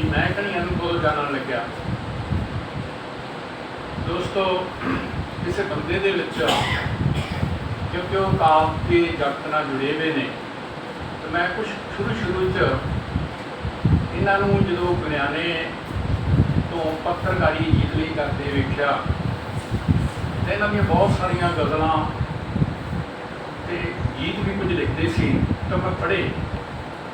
ਕਿ ਮੈਂ ਕਣੀਆਂ ਨੂੰ ਕੋਲ ਜਾਣਨ ਲੱਗਿਆ। ਦੋਸਤੋ ਕਿਸੇ ਬੰਦੇ ਦੇ ਵਿੱਚ ਕਿਉਂਕਿ ਉਹ ਕਾਮ ਦੇ ਜਗਤ ਨਾਲ ਜੁੜੇ ਹੋਏ ਨੇ, ਤੇ ਮੈਂ ਕੁਝ ਸ਼ੁਰੂ ਸ਼ੁਰੂ ਚ ਇਹਨਾਂ ਨੂੰ ਜਦੋਂ ਬਿਆਨੇ ਤੋਂ ਪੱਤਰਕਾਰੀ ਜੀਤ ਲਈ ਕਰਦੇ ਵੇਖਿਆ, ਤੇ ਇਹਨਾਂ ਦੀਆਂ ਬਹੁਤ ਸਾਰੀਆਂ ਗਜ਼ਲਾਂ ਤੇ ਗੀਤ ਵੀ ਕੁਝ ਲਿਖਦੇ ਸੀ, ਤਾਂ ਮੈਂ ਪੜ੍ਹੇ।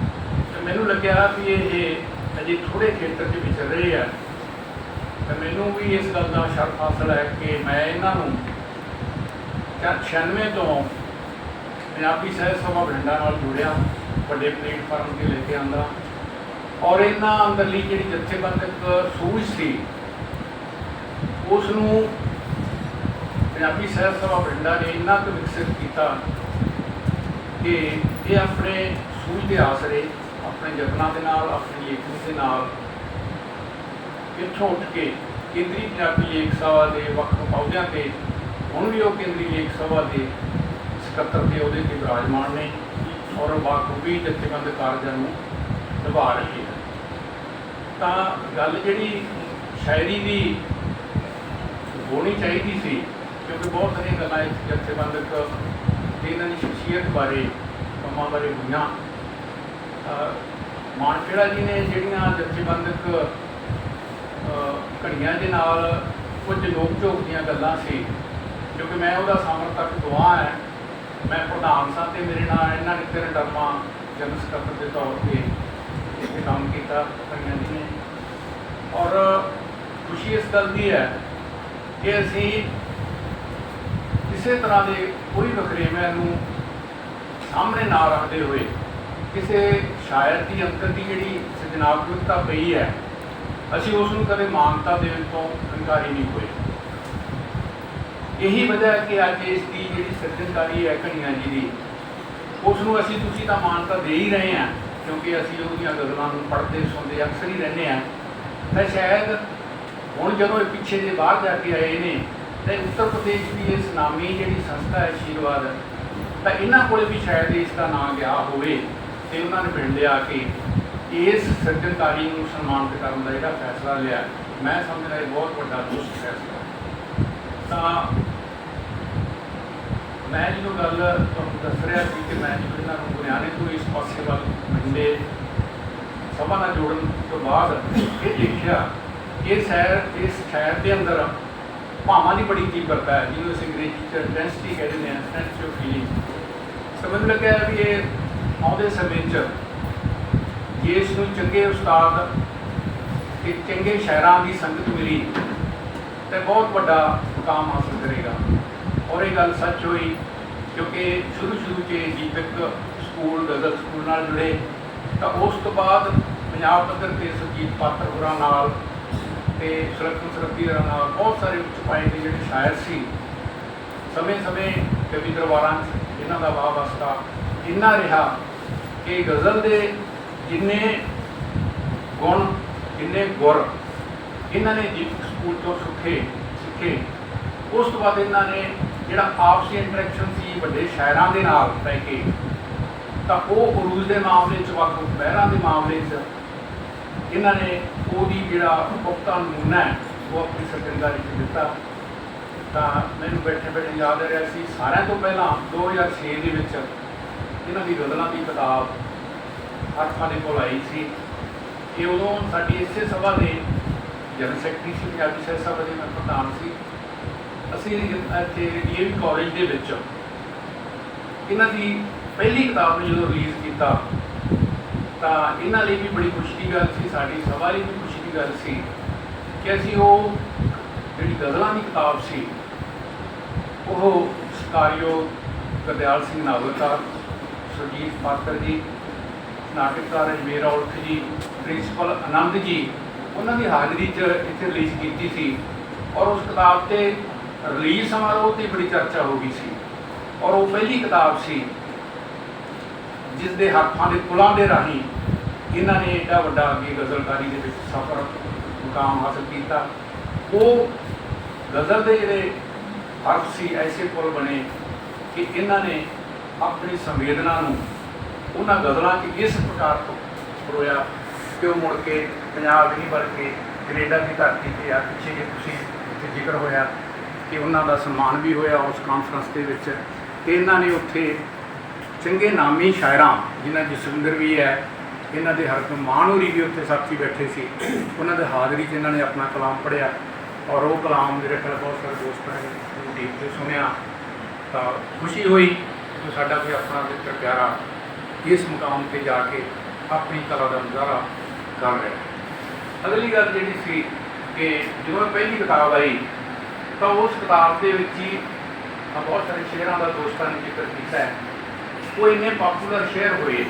ਤੇ ਮੈਨੂੰ ਲੱਗਿਆ ਵੀ ਇਹ ਅਜੇ ਥੋੜੇ ਖੇਤਰ 'ਚ ਵਿਚਰ ਰਹੇ ਆ। ਤੇ ਮੈਨੂੰ ਵੀ ਇਸ ਗੱਲ ਦਾ ਸ਼ਰਫ ਹਾਸਲ ਹੈ ਕਿ ਮੈਂ ਇਹਨਾਂ ਨੂੰ ਚਾਰ 96 ਤੋਂ ਪੰਜਾਬੀ ਸਾਹਿਤ ਸਭਾ ਬਠਿੰਡਾ ਨਾਲ ਜੁੜਿਆ, ਵੱਡੇ ਪਲੇਟਫਾਰਮ ਤੇ ਲੈ ਕੇ ਆਂਦਾ। ਔਰ ਇਹਨਾਂ ਅੰਦਰਲੀ ਜਿਹੜੀ ਜਥੇਬੰਦਕ ਸੂਝ ਸੀ ਉਸ ਨੂੰ ਪੰਜਾਬੀ ਸਾਹਿਤ ਸਭਾ ਬਠਿੰਡਾ ਨੇ ਇੰਨਾ ਕੁ ਵਿਕਸਿਤ ਕੀਤਾ ਕਿ ਇਹ ਆਪਣੇ ਸੂਝ ਦੇ ਆਸਰੇ ਆਪਣੇ ਯਤਨਾਂ ਦੇ ਨਾਲ, ਆਪਣੀ ਲੇਖਣੀ ਦੇ ਨਾਲ। ਇੱਥੋਂ ਉੱਠ ਕੇ ਕੇਂਦਰੀ ਪੰਜਾਬੀ ਲੇਖ ਸਭਾ ਦੇ ਵੱਖ ਅਹੁਦਿਆਂ ਤੇ ਹੁਣ ਵੀ ਉਹ ਕੇਂਦਰੀ ਲੇਖ ਸਭਾ ਦੇ ਸਕੱਤਰ ਦੇ ਅਹੁਦੇ ਤੇ ਵਿਰਾਜਮਾਨ ਨੇ ਔਰ ਬਾਖੂਬੀ ਜਥੇਬੰਦ ਕਾਰਜਾਂ ਨੂੰ ਨਿਭਾ ਰਹੇ ਹਨ। ਤਾਂ ਗੱਲ ਜਿਹੜੀ ਸ਼ਾਇਰੀ ਦੀ ਹੋਣੀ ਚਾਹੀਦੀ ਸੀ, ਕਿਉਂਕਿ ਬਹੁਤ ਸਾਰੀਆਂ ਗੱਲਾਂ ਇਸ ਜਥੇਬੰਦਕ ਤੇ ਇਹਨਾਂ ਦੀ ਸ਼ਖਸੀਅਤ ਬਾਰੇ ਕੰਮਾਂ ਬਾਰੇ ਹੋਈਆਂ। ਅਹ ਮਾਨਖੇੜਾ ਜੀ ਨੇ ਜਿਹੜੀਆਂ ਜਥੇਬੰਦਕ ਘੜੀਆਂ ਦੇ ਨਾਲ ਕੁਝ ਲੋਕ ਝੋਕ ਦੀਆਂ ਗੱਲਾਂ ਸੀ, ਕਿਉਂਕਿ ਮੈਂ ਉਹਦਾ ਸਮਰਥਕ ਦੁਆ ਹੈ, ਮੈਂ ਪ੍ਰਧਾਨ ਸਾਂ ਤੇ ਮੇਰੇ ਨਾਲ ਇਹਨਾਂ ਨੇ ਤਿੰਨ ਟਰਮਾਂ ਜਨਰਲ ਸਕੱਤਰ ਦੇ ਤੌਰ ਤੇ ਇੱਥੇ ਕੰਮ ਕੀਤਾ, ਘੜੀਆਂ ਜੀ ਨੇ। ਔਰ ਖੁਸ਼ੀ ਇਸ ਗੱਲ ਦੀ ਹੈ ਕਿ ਅਸੀਂ ਕਿਸੇ ਤਰ੍ਹਾਂ ਦੇ ਕੋਈ ਵਖਰੇਵਿਆਂ ਨੂੰ ਸਾਹਮਣੇ ਨਾ ਰੱਖਦੇ ਹੋਏ ਕਿਸੇ ਸ਼ਾਇਰ ਦੀ ਅੰਤਰ ਦੀ ਜਿਹੜੀ ਸਿਰਜਣਾਤਮਕਤਾ ਪਈ ਹੈ, ਅਸੀਂ ਉਸ ਨੂੰ ਕਦੇ ਮਾਨਤਾ ਦੇਣ ਤੋਂ ਇਨਕਾਰੀ ਨਹੀਂ ਹੋਏ। ਇਹੀ ਵਜ੍ਹਾ ਹੈ ਕਿ ਅੱਜ ਇਸ ਦੀ ਜਿਹੜੀ ਸਿਰਜਣਕਾਰੀ ਹੈ ਕਣੀਆਂ ਜੀ ਦੀ, ਉਸ ਨੂੰ ਅਸੀਂ ਤੁਸੀਂ ਤਾਂ ਮਾਨਤਾ ਦੇ ਹੀ ਰਹੇ ਹਾਂ, ਕਿਉਂਕਿ ਅਸੀਂ ਉਹਦੀਆਂ ਗਜ਼ਲਾਂ ਨੂੰ ਪੜ੍ਹਦੇ, ਸੁਣਦੇ, ਅਕਸਰ ਹੀ ਰਹਿੰਦੇ ਹਾਂ। ਤਾਂ ਸ਼ਾਇਦ ਹੁਣ ਜਦੋਂ ਇਹ ਪਿੱਛੇ ਜੇ ਬਾਹਰ ਜਾ ਕੇ ਆਏ ਨੇ, ਤੇ ਉੱਤਰ ਪ੍ਰਦੇਸ਼ ਦੀ ਇਸ ਨਾਮੀ ਜਿਹੜੀ ਸੰਸਥਾ ਹੈ ਆਸ਼ੀਰਵਾਦ ਤਾਂ ਇਹਨਾਂ ਕੋਲੇ ਵੀ ਸ਼ਾਇਦ ਇਸ ਦਾ ਨਾਮ ਗਿਆ ਹੋਵੇ। ਤੇ ਉਹਨਾਂ ਨੇ ਪਿੰਡ ਲਿਆ ਕੇ ਇਸ ਸਿਰਜਣਕਾਰੀ ਨੂੰ ਸਨਮਾਨਿਤ ਕਰਨ ਦਾ ਜਿਹੜਾ ਫੈਸਲਾ ਲਿਆ, ਮੈਂ ਸਮਝਦਾ ਇਹ ਬਹੁਤ ਵੱਡਾ ਦੁਸਤ ਫੈਸਲਾ ਤਾਂ ਮੈਂ ਜਦੋਂ ਗੱਲ ਤੁਹਾਨੂੰ ਦੱਸ ਰਿਹਾ ਸੀ ਕਿ ਮੈਂ ਜਦੋਂ ਇਹਨਾਂ ਨੂੰ ਬੁਨਿਆਦੇ ਤੋਂ ਇਸ ਪਾਸੇ ਵੱਲ ਮੰਡੇ, ਸਭਾ ਨਾਲ ਜੋੜਨ ਤੋਂ ਬਾਅਦ ਇਹ ਦੇਖਿਆ ਕਿ ਇਹ ਸ਼ਹਿਰ, ਇਸ ਸ਼ਹਿਰ ਦੇ ਅੰਦਰ ਭਾਵਾਂ ਦੀ ਬੜੀ ਤੀਬਰਤਾ ਹੈ, ਜਿਹਨੂੰ ਅਸੀਂ ਅੰਗਰੇਜ਼ੀ ਚ ਇੰਟੈਂਸਿਟੀ ਕਹਿੰਦੇ ਨੇ ਸੈਂਸ ਆਫ ਫੀਲਿੰਗ ਸਮਝ ਲੱਗਿਆ ਵੀ ਇਹ ਆਉਂਦੇ ਸਮੇਂ 'ਚ ਜੇ ਇਸ ਨੂੰ ਚੰਗੇ ਉਸਤਾਦ ਤੇ ਚੰਗੇ ਸ਼ਾਇਰਾਂ ਦੀ ਸੰਗਤ ਮਿਲੀ ਤੇ ਬਹੁਤ ਵੱਡਾ ਮੁਕਾਮ ਹਾਸਲ ਕਰੇਗਾ। ਔਰ ਇਹ ਗੱਲ ਸੱਚ ਹੋਈ ਕਿਉਂਕਿ ਸ਼ੁਰੂ ਸ਼ੁਰੂ 'ਚ ਇਹ ਦੀਪਕ ਸਕੂਲ, ਗਜ਼ਲ ਸਕੂਲ ਨਾਲ ਜੁੜੇ। ਤਾਂ ਉਸ ਤੋਂ ਬਾਅਦ ਪੰਜਾਬ ਪੱਧਰ ਤੇ ਸੁਰਜੀਤ ਪਾਤਰ ਹੋਰਾਂ ਨਾਲ ਤੇ ਸੁਰੱਖਿਅਤ ਸਰੱਤੀ ਹੋਰਾਂ ਨਾਲ ਬਹੁਤ ਸਾਰੇ ਉੱਚ ਪਾਏ ਦੇ ਜਿਹੜੇ ਸ਼ਾਇਰ ਸੀ। ਸਮੇਂ-ਸਮੇਂ ਕਵੀ ਦਰਬਾਰਾਂ 'ਚ ਇਹਨਾਂ ਦਾ ਵਾਹ ਵਸਤਾ ਇੰਨਾ ਰਿਹਾ ਕਿ ਗਜ਼ਲ ਦੇ ਜਿੰਨੇ ਗੁਣ, ਜਿੰਨੇ ਗੁਰ ਇਹਨਾਂ ਨੇ ਦੀਪਕ ਸਕੂਲ ਤੋਂ ਸਿੱਖੇ ਸਿੱਖੇ, ਉਸ ਤੋਂ ਬਾਅਦ ਇਹਨਾਂ ਨੇ ਜਿਹੜਾ ਆਪਸੀ ਇੰਟਰੈਕਸ਼ਨ ਸੀ ਵੱਡੇ ਸ਼ਾਇਰਾਂ ਦੇ ਨਾਲ ਲੈ ਕੇ, ਤਾਂ ਉਹ ਉਰੂਜ਼ ਦੇ ਮਾਮਲੇ 'ਚ, ਵੱਖ ਬਹਿਰਾਂ ਦੇ ਮਾਮਲੇ 'ਚ, ਇਹਨਾਂ ਨੇ ਉਹਦੀ ਜਿਹੜਾ ਪੁਖਤਾ ਨਮੂਨਾ ਹੈ, ਉਹ ਆਪਣੀ ਸਰਕਾਰੀ 'ਚ ਦਿੱਤਾ। ਤਾਂ ਮੈਨੂੰ ਬੈਠੇ ਬੈਠੇ ਯਾਦ ਆ ਰਿਹਾ ਸੀ, ਸਾਰਿਆਂ ਤੋਂ ਪਹਿਲਾਂ 2006 ਦੇ ਵਿੱਚ ਇਹਨਾਂ ਦੀ ਗਜ਼ਲਾਂ ਦੀ ਕਿਤਾਬ ਹੱਥਾਂ ਦੇ ਕੋਲ ਆਈ ਸੀ, ਇਹ ਉਦੋਂ ਸਾਡੀ ਇਸੇ ਸਭਾ ਦੇ ਜਨਰਲ ਸੈਕਟਰੀ ਸੀ, ਪੰਜਾਬੀ ਸਾਹਿਤ ਸਭਾ ਦੇ ਮੈਂ ਪ੍ਰਧਾਨ ਸੀ। ਅਸੀਂ ਇੱਥੇ ਡੀਏਵੀ ਕਾਲਜ ਦੇ ਵਿੱਚ ਇਹਨਾਂ ਦੀ ਪਹਿਲੀ ਕਿਤਾਬ ਨੂੰ ਜਦੋਂ ਰਿਲੀਜ਼ ਕੀਤਾ, ਤਾਂ ਇਹਨਾਂ ਲਈ ਵੀ ਬੜੀ ਖੁਸ਼ੀ ਦੀ ਗੱਲ ਸੀ, ਸਾਡੀ ਸਭਾ ਲਈ ਵੀ ਖੁਸ਼ੀ ਦੀ ਗੱਲ ਸੀ ਕਿ ਅਸੀਂ ਉਹ ਜਿਹੜੀ ਗਜ਼ਲਾਂ ਦੀ ਕਿਤਾਬ ਸੀ, ਉਹ ਸਕਾਰਿਓ ਗਰਦਿਆਲ ਸਿੰਘ ਨਾਵਲ ਸਾਹਿਬ ਸੁਰਜੀਤ ਪਾਤਰ ਜੀ, ਨਾਟਕਕਾਰ ਅਜਮੇਰ ਔਲਖ ਜੀ, ਪ੍ਰਿੰਸੀਪਲ ਆਨੰਦ ਜੀ, ਉਹਨਾਂ ਦੀ ਹਾਜ਼ਰੀ 'ਚ ਇੱਥੇ ਰਿਲੀਜ਼ ਕੀਤੀ ਸੀ ਔਰ ਉਸ ਕਿਤਾਬ ਤੇ ਰਿਲੀਜ਼ ਸਮਾਰੋਹ ਤੇ ਬੜੀ ਚਰਚਾ ਹੋ ਗਈ ਸੀ ਔਰ ਉਹ ਪਹਿਲੀ ਕਿਤਾਬ ਸੀ ਜਿਸ ਦੇ ਹੱਥਾਂ ਦੇ ਪੁਲਾਂ ਦੇ ਰਾਹੀਂ ਇਹਨਾਂ ਨੇ ਐਡਾ ਵੱਡਾ ਅੱਗੇ ਗਜ਼ਲਕਾਰੀ ਦੇ ਵਿੱਚ ਸਫ਼ਰ, ਮੁਕਾਮ ਹਾਸਲ ਕੀਤਾ। ਉਹ ਗਜ਼ਲ ਦੇ ਜਿਹੜੇ ਹਰਫ ਸੀ, ਐਸੇ ਪੁਲ ਬਣੇ ਕਿ ਇਹਨਾਂ ਨੇ ਆਪਣੀ ਸੰਵੇਦਨਾ ਨੂੰ ਉਹਨਾਂ ਗਜ਼ਲਾਂ 'ਚ ਇਸ ਪ੍ਰਕਾਰ ਤੋਂ ਪਰੋਇਆ ਕਿ ਉਹ ਮੁੜ ਕੇ ਪੰਜਾਬ ਹੀ ਬਲਕਿ ਕੈਨੇਡਾ ਦੀ ਧਰਤੀ ਤੇ ਆ, ਪਿੱਛੇ ਜੇ ਤੁਸੀਂ ਇੱਥੇ ਜ਼ਿਕਰ ਹੋਇਆ ਕਿ ਉਹਨਾਂ ਦਾ ਸਨਮਾਨ ਵੀ ਹੋਇਆ ਉਸ ਕਾਨਫਰੰਸ ਦੇ ਵਿੱਚ, ਤੇ ਇਹਨਾਂ ਨੇ ਉੱਥੇ ਚੰਗੇ ਨਾਮੀ ਸ਼ਾਇਰਾਂ, ਜਿਨ੍ਹਾਂ ਜਸਵਿੰਦਰ ਵੀ ਹੈ, ਇਹਨਾਂ ਦੇ ਹਰਕਮ ਹੋਰੀ ਵੀ ਉੱਥੇ ਸਾਥੀ ਬੈਠੇ ਸੀ, ਉਹਨਾਂ ਦੇ ਹਾਜ਼ਰੀ 'ਚ ਇਹਨਾਂ ਨੇ ਆਪਣਾ ਕਲਾਮ ਪੜ੍ਹਿਆ ਔਰ ਉਹ ਕਲਾਮ ਮੇਰੇ ਖਿਆਲ ਬਹੁਤ ਸਾਰੇ ਦੋਸਤਾਂ ਨੇ ਦੇਖ ਕੇ ਸੁਣਿਆ, ਤਾਂ ਖੁਸ਼ੀ ਹੋਈ ਕਿ ਸਾਡਾ ਕੋਈ ਆਪਣਾ ਮਿੱਤਰ ਪਿਆਰਾ ਇਸ ਮੁਕਾਮ ਤੇ ਜਾ ਕੇ ਆਪਣੀ ਕਲਾ ਦਾ ਮੁਜ਼ਾਹਰਾ ਕਰ ਰਿਹਾ ਹੈ। ਅਗਲੀ ਗੱਲ ਜਿਹੜੀ ਸੀ ਕਿ ਜਦੋਂ ਇਹ ਪਹਿਲੀ ਕਿਤਾਬ ਆਈ, ਤਾਂ ਉਸ ਕਿਤਾਬ ਦੇ ਵਿੱਚ ਹੀ ਬਹੁਤ ਸਾਰੇ ਸ਼ੇਅਰਾਂ ਦਾ ਦੋਸਤਾਂ ਨੇ ਜ਼ਿਕਰ ਕੀਤਾ ਹੈ ਉਹ ਇੰਨੇ ਪਪੂਲਰ ਸ਼ੇਅਰ ਹੋਏ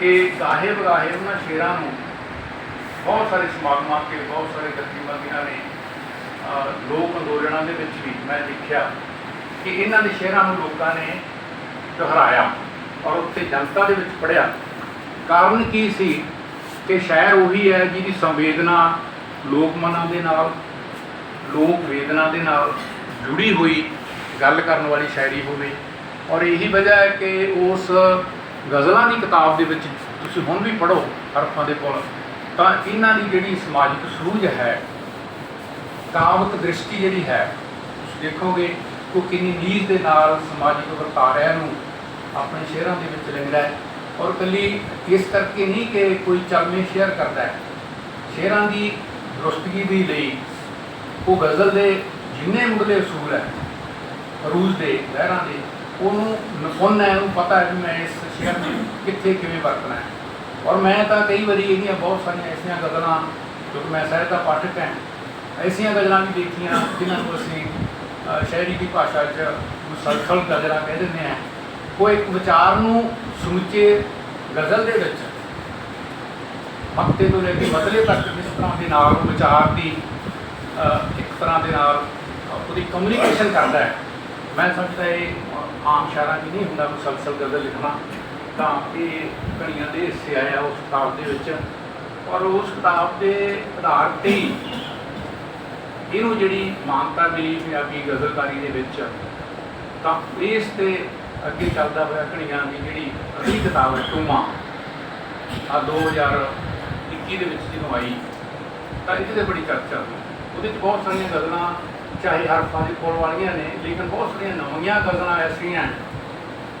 ਕਿ ਗਾਹੇ ਬਗਾਹੇ ਉਹਨਾਂ ਸ਼ੇਅਰਾਂ ਨੂੰ ਬਹੁਤ ਸਾਰੇ ਸਮਾਗਮਾਂ ਤੇ ਬਹੁਤ ਸਾਰੇ ਗਤੀਵਿਧੀਆਂ ਨੇ ਲੋਕ ਅੰਦੋਲਨਾਂ ਦੇ ਵਿੱਚ ਵੀ ਮੈਂ ਦੇਖਿਆ ਕਿ ਇਹਨਾਂ ਦੇ ਸ਼ੇਅਰਾਂ ਨੂੰ ਲੋਕਾਂ ਨੇ ਦੁਹਰਾਇਆ ਔਰ ਉੱਥੇ ਜਨਤਾ ਦੇ ਵਿੱਚ ਪੜਿਆ ਕਾਰਨ ਕੀ ਸੀ ਕਿ ਸ਼ਾਇਰ ਉਹੀ ਹੈ ਜਿਹਦੀ ਸੰਵੇਦਨਾ ਲੋਕ ਮਨਾਂ ਦੇ ਨਾਲ, ਲੋਕ ਵੇਦਨਾ ਦੇ ਨਾਲ ਜੁੜੀ ਹੋਈ ਗੱਲ ਕਰਨ ਵਾਲੀ ਸ਼ਾਇਰੀ ਹੋਵੇ। ਔਰ ਇਹੀ ਵਜ੍ਹਾ ਹੈ ਕਿ ਉਸ ਗਜ਼ਲਾਂ ਦੀ ਕਿਤਾਬ ਦੇ ਵਿੱਚ ਤੁਸੀਂ ਹੁਣ ਵੀ ਪੜ੍ਹੋ ਹਰਫਾਂ ਦੇ ਕੋਲ, ਤਾਂ ਇਹਨਾਂ ਦੀ ਜਿਹੜੀ ਸਮਾਜਿਕ ਸੂਝ ਹੈ, ਕਾਵਕ ਦ੍ਰਿਸ਼ਟੀ ਜਿਹੜੀ ਹੈ, ਤੁਸੀਂ ਦੇਖੋਗੇ ਉਹ ਕਿੰਨੀ ਨੀਜ਼ ਦੇ ਨਾਲ ਸਮਾਜਿਕ ਵਰਤਾਰਿਆਂ ਨੂੰ ਆਪਣੇ ਸ਼ੇਅਰਾਂ ਦੇ ਵਿੱਚ ਲਿਖਦਾ ਹੈ। ਔਰ ਕੱਲੀ ਇਸ ਕਰਕੇ ਨਹੀਂ ਕਿ ਕੋਈ ਚਲਮੇ ਸ਼ੇਅਰ ਕਰਦਾ ਹੈ। ਸ਼ੇਅਰਾਂ ਦੀ ਦਰੁਸਤਗੀ ਦੇ ਲਈ ਉਹ ਗਜ਼ਲ ਦੇ ਜਿੰਨੇ ਮੁੱਢਲੇ ਅਸੂਲ ਹੈ ਰੂਜ਼ ਦੇ ਲਹਿਰਾਂ ਦੇ ਉਹਨੂੰ ਨਫੁੰਨ ਹੈ ਉਹਨੂੰ ਪਤਾ ਹੈ ਵੀ ਮੈਂ ਇਸ ਸ਼ੇਅਰ ਨੂੰ ਕਿੱਥੇ ਕਿਵੇਂ ਵਰਤਣਾ ਹੈ। ਔਰ ਮੈਂ ਤਾਂ ਕਈ ਵਾਰੀ ਇਹਦੀਆਂ ਬਹੁਤ ਸਾਰੀਆਂ ਐਸੀਆਂ ਗਜ਼ਲਾਂ ਕਿਉਂਕਿ ਮੈਂ ਸਾਹਿਤ ਦਾ ਪਾਠਕ ਹਾਂ ਐਸੀਆਂ ਗਜ਼ਲਾਂ ਵੀ ਦੇਖੀਆਂ ਜਿਨ੍ਹਾਂ ਨੂੰ ਅਸੀਂ ਅ, ਸ਼ਾਇਰੀ ਦੀ ਭਾਸ਼ਾ 'ਚ ਮੁਸਲਸਲ ਗਜ਼ਲਾਂ ਕਹਿ ਦਿੰਦੇ ਹਾਂ। ਉਹ ਇੱਕ ਵਿਚਾਰ ਨੂੰ ਸਮੁੱਚੇ ਗਜ਼ਲ ਦੇ ਵਿੱਚ ਹਫ਼ਤੇ ਤੋਂ ਲੈ ਕੇ ਬਦਲੇ ਤੱਕ ਜਿਸ ਤਰ੍ਹਾਂ ਦੇ ਨਾਲ ਵਿਚਾਰ ਦੀ ਇੱਕ ਤਰ੍ਹਾਂ ਦੇ ਨਾਲ ਉਹਦੀ ਕਮਿਊਨੀਕੇਸ਼ਨ ਕਰਦਾ ਹੈ। ਮੈਂ ਸਮਝਦਾ ਇਹ ਆਮ ਸ਼ਾਇਰਾਂ 'ਚ ਨਹੀਂ ਹੁੰਦਾ ਮੁਸਲਸਲ ਗਜ਼ਲ ਲਿਖਣਾ। ਤਾਂ ਇਹ ਕਣੀਆਂ ਦੇ ਹਿੱਸੇ ਆਇਆ ਉਸ ਕਿਤਾਬ ਦੇ ਵਿੱਚ। ਔਰ ਉਸ ਕਿਤਾਬ ਦੇ ਆਧਾਰ ਤੇ ਹੀ ਇਹਨੂੰ ਜਿਹੜੀ ਮਾਨਤਾ ਮਿਲੀ ਪੰਜਾਬੀ ਗਜ਼ਲਕਾਰੀ ਦੇ ਵਿੱਚ, ਤਾਂ ਇਸ ਤੇ ਅੱਗੇ ਚੱਲਦਾ ਹੋਇਆ ਘੜੀਆਂ ਦੀ ਜਿਹੜੀ ਅਗਲੀ ਕਿਤਾਬ ਹੈ ਟੂਮਾ ਆ 2021 ਦੇ ਵਿੱਚ ਜਦੋਂ ਆਈ, ਤਾਂ ਇਹਦੇ ਤੇ ਬੜੀ ਚਰਚਾ ਹੋਈ। ਉਹਦੇ ਚ ਬਹੁਤ ਸਾਰੀਆਂ ਗਜ਼ਲਾਂ, ਚਾਹੇ ਹਰਫਾਂ ਦੇ ਕੋਲ ਵਾਲੀਆਂ ਨੇ, ਲੇਕਿਨ ਬਹੁਤ ਸਾਰੀਆਂ ਨਵੀਆਂ ਗਜ਼ਲਾਂ ਐਸੀਆਂ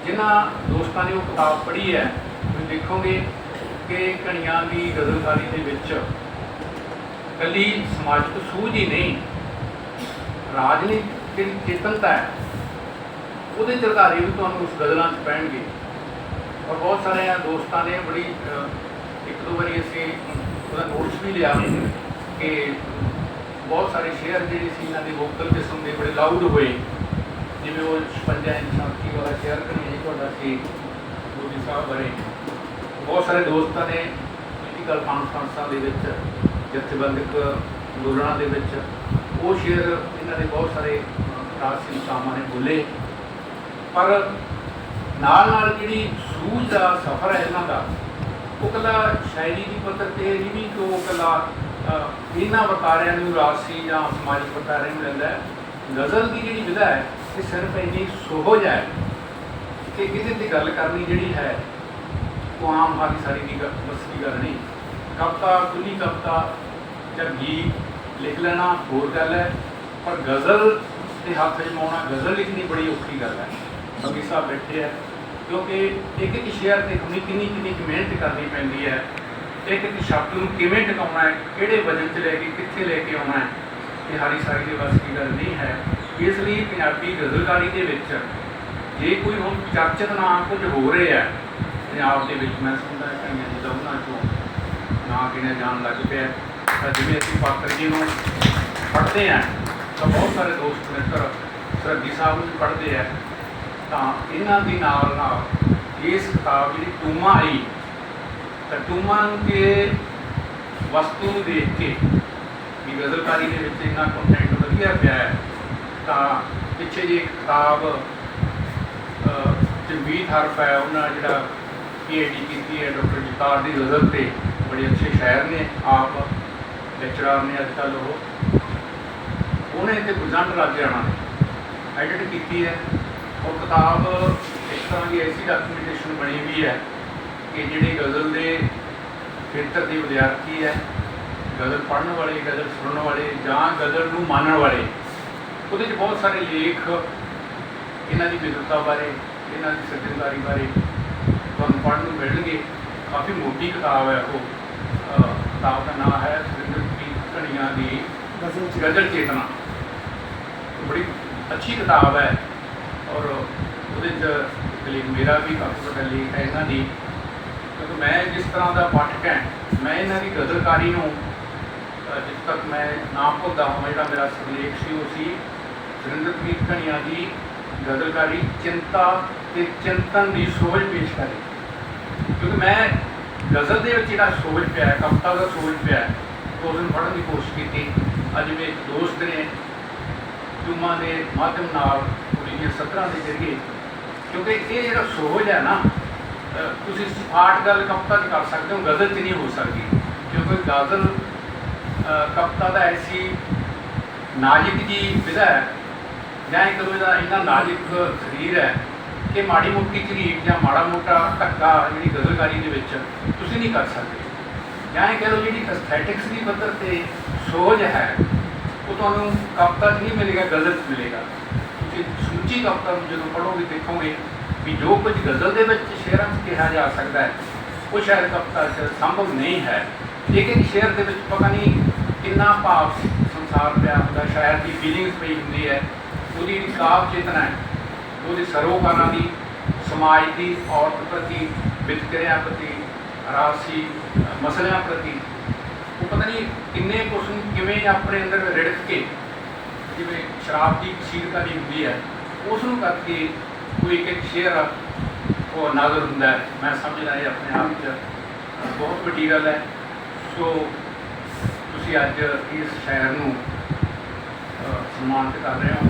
ਜਿਨ੍ਹਾਂ ਦੋਸਤਾਂ ਨੇ ਉਹ ਕਿਤਾਬ ਪੜ੍ਹੀ ਹੈ। ਤੁਸੀਂ ਦੇਖੋਗੇ ਕਿ ਕਣੀਆਂ ਦੀ ਗਜ਼ਲਕਾਰੀ ਦੇ ਵਿੱਚ ਕੱਲੀ ਸਮਾਜਿਕ ਸੂਝ ਹੀ ਨਹੀਂ, ਰਾਜਨੀਤਿਕ ਜਿਹੜੀ ਚੇਤਨਤਾ ਹੈ। ਉਹਦੇ ਚਰਧਾਰੇ ਵੀ ਤੁਹਾਨੂੰ ਉਸ ਗਜ਼ਲਾਂ 'ਚ ਪੈਣਗੇ। ਔਰ ਬਹੁਤ ਸਾਰੇ ਦੋਸਤਾਂ ਨੇ ਬੜੀ ਇੱਕ ਦੋ ਵਾਰੀ ਅਸੀਂ ਉਹਦਾ ਨੋਟਸ ਵੀ ਲਿਆ ਕਿ ਬਹੁਤ ਸਾਰੇ ਸ਼ੇਅਰ ਜਿਹੜੇ ਸੀ, ਇਹਨਾਂ ਦੇ ਵੋਕਲ ਕਿਸਮ ਦੇ ਬੜੇ ਲਾਊਡ ਹੋਏ। ਜਿਵੇਂ ਉਹ 56 ਇੰਚ ਸ਼ਾਂਤੀ ਵਾਲਾ ਸ਼ੇਅਰ ਕਰੀ ਜੀ ਤੁਹਾਡਾ ਸੀ ਮੋਦੀ ਸਾਹਿਬ ਬਾਰੇ। ਬਹੁਤ ਸਾਰੇ ਦੋਸਤਾਂ ਨੇ ਪੋਲੀਟੀਕਲ ਕਾਨਫਰੰਸਾਂ ਦੇ ਵਿੱਚ, ਜਥੇਬੰਦਕ ਅੰਦੋਲਨਾਂ ਦੇ ਵਿੱਚ ਉਹ ਸ਼ੇਅਰ ਇਹਨਾਂ ਦੇ ਬਹੁਤ ਸਾਰੇ ਰਾਜਸੀ ਸਾਮਾਂ ਨੇ ਬੋਲੇ। ਪਰ ਨਾਲ ਨਾਲ ਜਿਹੜੀ ਸੂਝ ਦਾ ਸਫ਼ਰ ਹੈ ਇਹਨਾਂ ਦਾ, ਉਹ ਕਲਾ ਸ਼ਾਇਰੀ ਦੀ ਪੱਧਰ ਤੇ ਇਹ ਨਹੀਂ ਕਿ ਉਹ ਕਲਾ ਇਹਨਾਂ ਵਰਤਾਰਿਆਂ ਨੂੰ ਰਾਜਸੀ ਜਾਂ ਸਮਾਜਿਕ ਵਰਤਾਰਿਆਂ ਨੂੰ ਲੈਂਦਾ ਹੈ। ਗਜ਼ਲ ਦੀ ਜਿਹੜੀ ਵਿਧਾ ਹੈ, ਇਹ ਸਿਰਫ ਇੰਨੀ ਸੋਹਜ ਹੈ ਕਿ ਇਹਦੇ ਤੇ ਗੱਲ ਕਰਨੀ ਜਿਹੜੀ ਹੈ, ਉਹ ਆਮ ਸਾਰੀ ਸਾਰੀ ਦੀ ਗੱਲ, ਬਸ ਦੀ ਗੱਲ ਨਹੀਂ। ਕਵਿਤਾ, ਖੁੱਲੀ ਕਵਿਤਾ ਜਾਂ ਗੀਤ ਲਿਖ ਲੈਣਾ ਹੋਰ ਗੱਲ ਹੈ, ਪਰ ਗਜ਼ਲ ਤੇ ਹੱਥ ਜਮਾਉਣਾ, ਗਜ਼ਲ ਲਿਖਣੀ ਬੜੀ ਔਖੀ ਗੱਲ ਹੈ। ਬੰਗੀ ਸਾਹਿਬ ਬੈਠੇ ਹੈ ਕਿਉਂਕਿ ਇੱਕ ਇੱਕ ਸ਼ੇਅਰ ਤੇ ਹੁਣੀ ਕਿੰਨੀ ਕਿੰਨੀ ਕੁ ਮਿਹਨਤ ਕਰਨੀ ਪੈਂਦੀ ਹੈ ਇੱਕ ਇੱਕ ਸ਼ਬਦ ਨੂੰ ਕਿਵੇਂ ਟਿਕਾਉਣਾ ਹੈ, ਕਿਹੜੇ ਵਜਨ 'ਚ ਲੈ ਕੇ ਕਿੱਥੇ ਲੈ ਕੇ ਆਉਣਾ ਹੈ, ਇਹ ਹਾਰੀ ਸਾਰੀ ਦੇ ਵੱਸ ਦੀ ਗੱਲ ਨਹੀਂ ਹੈ। ਇਸ ਲਈ ਪੰਜਾਬੀ ਗਜ਼ਲਕਾਰੀ ਦੇ ਵਿੱਚ ਜੇ ਕੋਈ ਹੁਣ ਚਰਚਿਤ ਨਾਮ ਕੁਝ ਹੋ ਰਹੇ ਹੈ, ਪੰਜਾਬ ਦੇ ਵਿੱਚ ਮੈਂ ਸੁਣਦਾ ਕਈਆਂ ਦੀ ਉਹਨਾਂ ਚੋਂ ਨਾ ਗਿਣਿਆ ਜਾਣ ਲੱਗ ਪਿਆ ਤਾਂ ਜਿਵੇਂ ਅਸੀਂ ਪਾਤਰ ਜੀ ਨੂੰ ਪੜ੍ਹਦੇ ਹਾਂ, ਤਾਂ ਬਹੁਤ ਸਾਰੇ ਦੋਸਤ ਮਿੱਤਰ ਸਰਦੀ ਸਾਹਿਬ ਨੂੰ ਪੜ੍ਹਦੇ ਆ। ਤਾਂ ਇਹਨਾਂ ਦੇ ਨਾਲ ਨਾਲ ਇਸ ਕਿਤਾਬ ਜਿਹੜੀ ਟੂਮਾ ਆਈ ਤਾਂ ਟੂਮਾ ਨੂੰ ਕੇ ਵਸਤੂ ਨੂੰ ਦੇਖ ਕੇ ਵੀ ਗਜ਼ਲਕਾਰੀ ਦੇ ਵਿੱਚ ਇੰਨਾ ਕੰਟੈਂਟ ਵਧੀਆ ਪਿਆ ਹੈ ਤਾਂ ਪਿੱਛੇ ਜੀ ਕਿਤਾਬ ਅਹ, ਜਗਮੀਤ ਹਰਫ ਹੈ ਉਹਨਾਂ ਜਿਹੜਾ ਪੀਐਚਡੀ ਕੀਤੀ ਹੈ ਡਾਕਟਰ ਜਗਤਾਰ ਦੀ ਗਜ਼ਲ ਤੇ ਬੜੇ ਅੱਛੇ ਸ਼ਾਇਰ ਨੇ ਆਪ ਲੈਕਚਰਰ ਨੇ ਅੱਜ ਕੱਲ੍ਹ ਉਹ। ਉਹਨੇ ਤੇ ਗੁਰਜੰਟ ਰਾਜਿਆਣਾ ਨੇ ਐਡਿਟ ਕੀਤੀ ਹੈ। ਉਹ ਕਿਤਾਬ ਇਸ ਤਰ੍ਹਾਂ ਦੀ ਐਸੀ ਡਾਕੂਮੈਂਟੇਸ਼ਨ ਬਣੀ ਹੋਈ ਹੈ ਕਿ ਜਿਹੜੀ ਗਜ਼ਲ ਦੇ ਖੇਤਰ ਦੇ ਵਿਦਿਆਰਥੀ ਹੈ ਗਜ਼ਲ ਪੜ੍ਹਨ ਵਾਲੇ ਗਜ਼ਲ ਸੁਣਨ ਵਾਲੇ ਜਾਂ ਗਜ਼ਲ ਨੂੰ ਮੰਨਣ ਵਾਲੇ ਉਹਦੇ 'ਚ ਬਹੁਤ ਸਾਰੇ ਲੇਖ ਇਹਨਾਂ ਦੀ ਵਿਦਵਤਾ ਬਾਰੇ ਇਹਨਾਂ ਦੀ ਸੱਜਣਦਾਰੀ ਬਾਰੇ ਤੁਹਾਨੂੰ ਪੜ੍ਹਨ ਨੂੰ ਮਿਲਣਗੇ। ਕਾਫੀ ਮੋਟੀ ਕਿਤਾਬ ਹੈ ਉਹ। ਕਿਤਾਬ ਦਾ ਨਾਮ ਹੈ ਸੁਰਿੰਦਰਜੀਤ ਧਣੀਆਂ ਦੀ ਗਜ਼ਲ ਚੇਤਨਾ। ਬੜੀ ਅੱਛੀ ਕਿਤਾਬ ਹੈ। ਔਰ ਉਹਦੇ 'ਚ ਇੱਕ ਮੇਰਾ ਵੀ ਕਾਫੀ ਵੱਡਾ ਹੈ ਇਹਨਾਂ ਦੀ। ਕਿਉਂਕਿ ਮੈਂ ਜਿਸ ਤਰ੍ਹਾਂ ਦਾ ਪਾਠਕ ਹੈ ਮੈਂ ਇਹਨਾਂ ਦੀ ਗਜ਼ਲਕਾਰੀ ਨੂੰ ਅਹ ਤੱਕ ਮੈਂ ਨਾ ਭੁੱਲਦਾ ਹਾਂ ਜਿਹੜਾ ਮੇਰਾ ਸਿਰਲੇਖ ਸੀ ਉਹ ਸੀ ਸੁਰਿੰਦਰਪ੍ਰੀਤ ਧਣੀਆਂ ਦੀ ਗਜ਼ਲਕਾਰੀ ਚਿੰਤਾ ਤੇ ਚਿੰਤਨ ਦੀ ਸੋਚ ਪੇਸ਼ ਕਰੀ ਕਿਉਂਕਿ ਮੈਂ ਗਜ਼ਲ ਦੇ ਵਿੱਚ ਜਿਹੜਾ ਸੋਚ ਪਿਆ ਕਵਿਤਾ ਦਾ ਸੋਚ ਪਿਆ ਹੈ, ਉਸ ਨੂੰ ਪੜ੍ਹਨ ਦੀ ਕੋਸ਼ਿਸ਼ ਕੀਤੀ। ਅੱਜ ਮੇਰੇ ਦੋਸਤ ਨੇ ਜੁਮਾ ਦੇ ਮਾਧਿਅਮ ਨਾਲ ਦੀਆਂ ਸਤਰਾਂ ਦੇ ਜ਼ਰੀਏ, ਕਿਉਂਕਿ ਇਹ ਜਿਹੜਾ ਸੋਚ ਹੈ ਨਾ ਤੁਸੀਂ ਆਰਟ ਗੱਲ ਕਵਿਤਾ 'ਚ ਕਰ ਸਕਦੇ ਹੋ, ਗਜ਼ਲ 'ਚ ਨਹੀਂ ਹੋ ਸਕਦੀ, ਕਿਉਂਕਿ ਗਜ਼ਲ ਕਵਿਤਾ ਦਾ ਐਸੀ ਨਾਜ਼ੁਕ ਜੀ ਵਿਧਾ ਹੈ, ਜਾਂ ਇੱਕ ਦੂਜੇ ਦਾ ਇੰਨਾ ਨਾਜ਼ੁਕ ਸਰੀਰ ਹੈ, ਕਿ ਮਾੜੀ ਮੋਟੀ ਝਰੀਟ ਜਾਂ ਮਾੜਾ ਮੋਟਾ ਧੱਕਾ ਜਿਹੜੀ ਗਜ਼ਲਕਾਰੀ ਦੇ ਵਿੱਚ ਤੁਸੀਂ ਨਹੀਂ ਕਰ ਸਕਦੇ। ਜਾਂ ਇਹ ਕਹਿ ਲਓ ਜਿਹੜੀ ਐਸਥੈਟਿਕਸ ਦੀ ਪੱਧਰ ਤੇ ਸੋਝ ਹੈ, ਉਹ ਤੁਹਾਨੂੰ ਕਵਿਤਾ 'ਚ ਨਹੀਂ ਮਿਲੇਗਾ, ਗਜ਼ਲ 'ਚ ਮਿਲੇਗਾ। ਤੁਸੀਂ ਸਮੁੱਚੀ ਕਵਿਤਾ ਨੂੰ ਜਦੋਂ ਪੜ੍ਹੋਗੇ ਦੇਖੋਗੇ ਵੀ ਜੋ ਕੁਝ ਗਜ਼ਲ ਦੇ ਵਿੱਚ ਸ਼ੇਅਰਾਂ 'ਚ ਕਿਹਾ ਜਾ ਸਕਦਾ ਹੈ, ਉਹ ਸ਼ਾਇਦ ਕਵਿਤਾ 'ਚ ਸੰਭਵ ਨਹੀਂ ਹੈ। ਲੇਕਿਨ ਇੱਕ ਦੇ ਵਿੱਚ ਪਤਾ ਨਹੀਂ ਕਿੰਨਾ ਭਾਵ ਸੰਸਾਰ ਪਿਆ ਹੁੰਦਾ ਸ਼ਾਇਰ ਦੀ ਫੀਲਿੰਗਸ ਪਈ ਹੁੰਦੀ ਹੈ। ਉਹਦੀ ਕਾਵ ਚੇਤਨਾ ਹੈ, ਉਹਦੀ ਸਰੋਕਾਰਾਂ ਦੀ, ਸਮਾਜ ਦੀ, ਔਰਤ ਪ੍ਰਤੀ, ਵਿਤਕਰਿਆਂ ਪ੍ਰਤੀ ਰਾਸੀ ਮਸਲਿਆਂ ਪ੍ਰਤੀ। ਉਹ ਪਤਾ ਨਹੀਂ ਕਿੰਨੇ ਕੁਛ ਨੂੰ ਕਿਵੇਂ ਆਪਣੇ ਅੰਦਰ ਰਿੜਕ ਕੇ, ਜਿਵੇਂ ਸ਼ਰਾਬ ਦੀ ਕਸੀਰਕਾਰੀ ਹੁੰਦੀ ਹੈ। ਉਸ ਨੂੰ ਕਰਕੇ ਕੋਈ ਇੱਕ ਇੱਕ ਸ਼ੇਅਰ ਉਹ ਨਾਜ਼ਰ ਹੁੰਦਾ ਹੈ। ਮੈਂ ਸਮਝਦਾ ਇਹ ਆਪਣੇ ਆਪ 'ਚ ਬਹੁਤ ਵੱਡੀ ਗੱਲ ਹੈ। ਸੋ, ਤੁਸੀਂ ਅੱਜ ਇਸ ਸ਼ਹਿਰ ਨੂੰ ਸਨਮਾਨਿਤ ਕਰ ਰਹੇ ਹੋ।